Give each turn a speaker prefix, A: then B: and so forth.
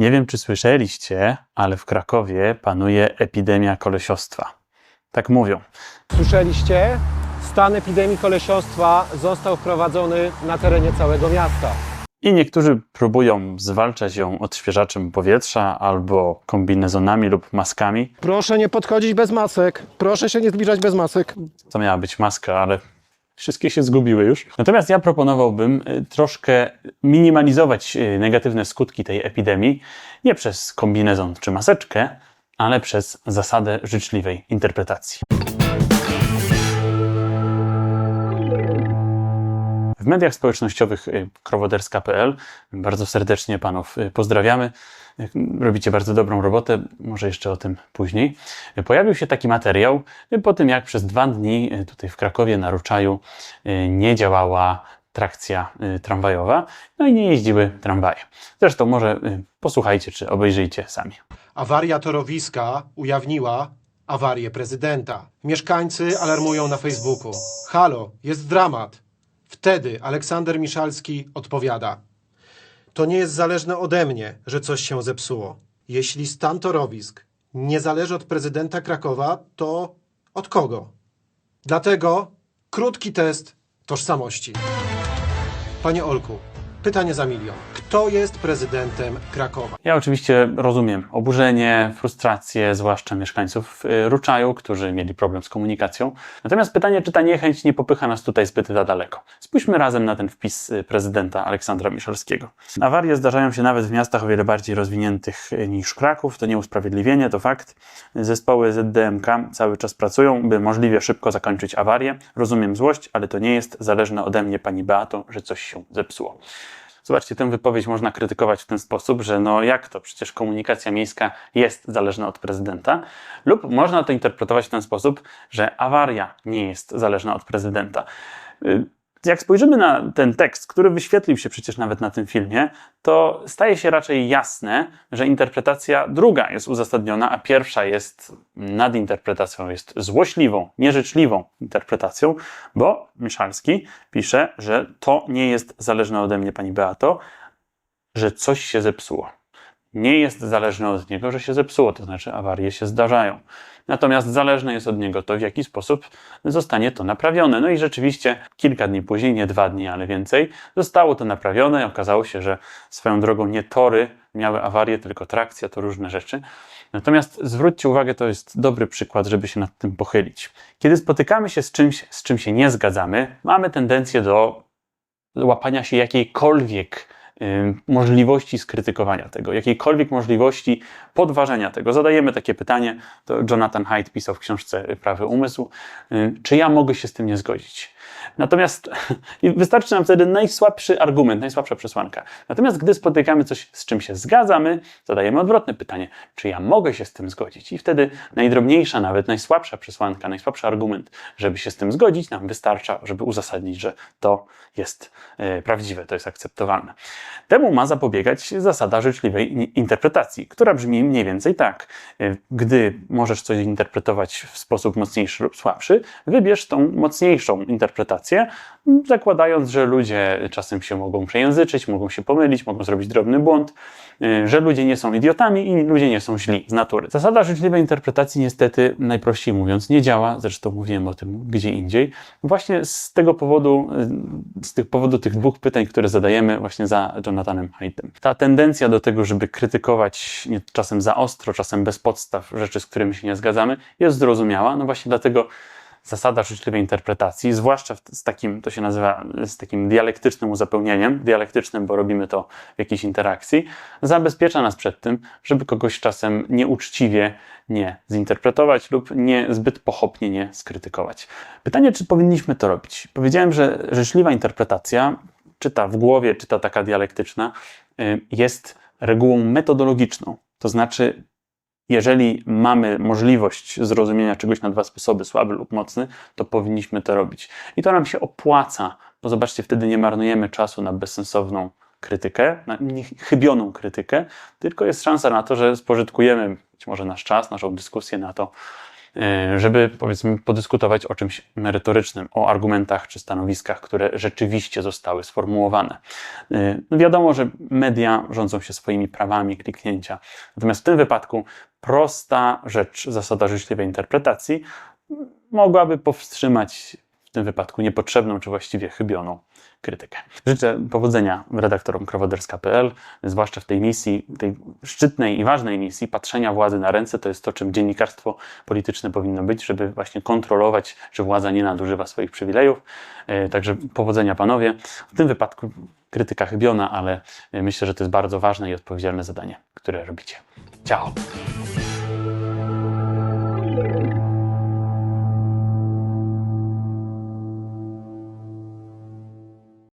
A: Nie wiem, czy słyszeliście, ale w Krakowie panuje epidemia kolesiostwa. Tak mówią.
B: Słyszeliście? Stan epidemii kolesiostwa został wprowadzony na terenie całego miasta.
A: I niektórzy próbują zwalczać ją odświeżaczem powietrza albo kombinezonami lub maskami.
B: Proszę nie podchodzić bez masek. Proszę się nie zbliżać bez masek.
A: To miała być maska, ale wszystkie się zgubiły już. Natomiast ja proponowałbym y, troszkę minimalizować y, negatywne skutki tej epidemii nie przez kombinezon czy maseczkę, ale przez zasadę życzliwej interpretacji. W mediach społecznościowych y, krowoderska.pl bardzo serdecznie panów y, pozdrawiamy. Y, Robicie bardzo dobrą robotę, może jeszcze o tym później. Pojawił się taki materiał po tym, jak przez dwa dni tutaj w Krakowie na Ruczaju nie działała trakcja tramwajowa, no i nie jeździły tramwaje. Zresztą może posłuchajcie czy obejrzyjcie sami.
C: Awaria torowiska ujawniła awarię prezydenta. Mieszkańcy alarmują na Facebooku. Halo, jest dramat. Wtedy Aleksander Miszalski odpowiada. To nie jest zależne ode mnie, że coś się zepsuło. Jeśli stan torowisk nie zależy od prezydenta Krakowa, to od kogo? Dlatego krótki test tożsamości. Panie Olku, pytanie za milion. Kto jest prezydentem Krakowa?
A: Ja oczywiście rozumiem oburzenie, frustrację, zwłaszcza mieszkańców y, Ruczaju, którzy mieli problem z komunikacją. Natomiast pytanie, czy ta niechęć nie popycha nas tutaj zbyt za daleko. Spójrzmy razem na ten wpis y, prezydenta Aleksandra Miszalskiego. Awarie zdarzają się nawet w miastach o wiele bardziej rozwiniętych y, niż Kraków. To nie usprawiedliwienie, to fakt. Zespoły ZDMK cały czas pracują, by możliwie szybko zakończyć awarię. Rozumiem złość, ale to nie jest zależne ode mnie, pani Beato, że coś się zepsuło. Zobaczcie, tę wypowiedź można krytykować w ten sposób, że no jak to, przecież komunikacja miejska jest zależna od prezydenta, lub można to interpretować w ten sposób, że awaria nie jest zależna od prezydenta. Jak spojrzymy na ten tekst, który wyświetlił się przecież nawet na tym filmie, to staje się raczej jasne, że interpretacja druga jest uzasadniona, a pierwsza jest nadinterpretacją, jest złośliwą, nieżyczliwą interpretacją, bo Miszalski pisze, że to nie jest zależne ode mnie, pani Beato, że coś się zepsuło. Nie jest zależne od niego, że się zepsuło, to znaczy awarie się zdarzają. Natomiast zależne jest od niego to, w jaki sposób zostanie to naprawione. No i rzeczywiście kilka dni później, nie dwa dni, ale więcej, zostało to naprawione okazało się, że swoją drogą nie tory miały awarię, tylko trakcja, to różne rzeczy. Natomiast zwróćcie uwagę, to jest dobry przykład, żeby się nad tym pochylić. Kiedy spotykamy się z czymś, z czym się nie zgadzamy, mamy tendencję do łapania się jakiejkolwiek możliwości skrytykowania tego, jakiejkolwiek możliwości podważenia tego. Zadajemy takie pytanie, to Jonathan Haidt pisał w książce Prawy Umysł, y, czy ja mogę się z tym nie zgodzić? Natomiast wystarczy nam wtedy najsłabszy argument, najsłabsza przesłanka. Natomiast gdy spotykamy coś, z czym się zgadzamy, zadajemy odwrotne pytanie, czy ja mogę się z tym zgodzić? I wtedy najdrobniejsza, nawet najsłabsza przesłanka, najsłabszy argument, żeby się z tym zgodzić, nam wystarcza, żeby uzasadnić, że to jest e, prawdziwe, to jest akceptowalne. Temu ma zapobiegać zasada życzliwej interpretacji, która brzmi mniej więcej tak. E, Gdy możesz coś interpretować w sposób mocniejszy lub słabszy, wybierz tą mocniejszą interpretację, m, zakładając, że ludzie czasem się mogą przejęzyczyć, mogą się pomylić, mogą zrobić drobny błąd, e, że ludzie nie są idiotami i ludzie nie są źli z natury. Zasada życzliwej interpretacji niestety, najprościej mówiąc, nie działa, zresztą mówiłem o tym gdzie indziej, właśnie z tego powodu, e, z tych powodu tych dwóch pytań, które zadajemy właśnie za Jonathanem Haidtem. Ta tendencja do tego, żeby krytykować czasem za ostro, czasem bez podstaw rzeczy, z którymi się nie zgadzamy, jest zrozumiała, no właśnie dlatego zasada życzliwej interpretacji, zwłaszcza z takim, to się nazywa, z takim dialektycznym uzupełnieniem, dialektycznym, bo robimy to w jakiejś interakcji, zabezpiecza nas przed tym, żeby kogoś czasem nieuczciwie nie zinterpretować lub nie zbyt pochopnie nie skrytykować. Pytanie, czy powinniśmy to robić? Powiedziałem, że życzliwa interpretacja, czy ta w głowie, czy ta taka dialektyczna, y, jest regułą metodologiczną. To znaczy, jeżeli mamy możliwość zrozumienia czegoś na dwa sposoby, słaby lub mocny, to powinniśmy to robić. I to nam się opłaca, bo zobaczcie, wtedy nie marnujemy czasu na bezsensowną krytykę, na chybioną krytykę, tylko jest szansa na to, że spożytkujemy być może nasz czas, naszą dyskusję na to, e, żeby powiedzmy podyskutować o czymś merytorycznym, o argumentach czy stanowiskach, które rzeczywiście zostały sformułowane. E, No wiadomo, że media rządzą się swoimi prawami kliknięcia, natomiast w tym wypadku prosta rzecz, zasada życzliwej interpretacji mogłaby powstrzymać w tym wypadku niepotrzebną, czy właściwie chybioną krytykę. Życzę powodzenia redaktorom krowoderska.pl, zwłaszcza w tej misji, tej szczytnej i ważnej misji patrzenia władzy na ręce. To jest to, czym dziennikarstwo polityczne powinno być, żeby właśnie kontrolować, czy władza nie nadużywa swoich przywilejów. E, Także powodzenia panowie. W tym wypadku krytyka chybiona, ale myślę, że to jest bardzo ważne i odpowiedzialne zadanie, które robicie. 加油！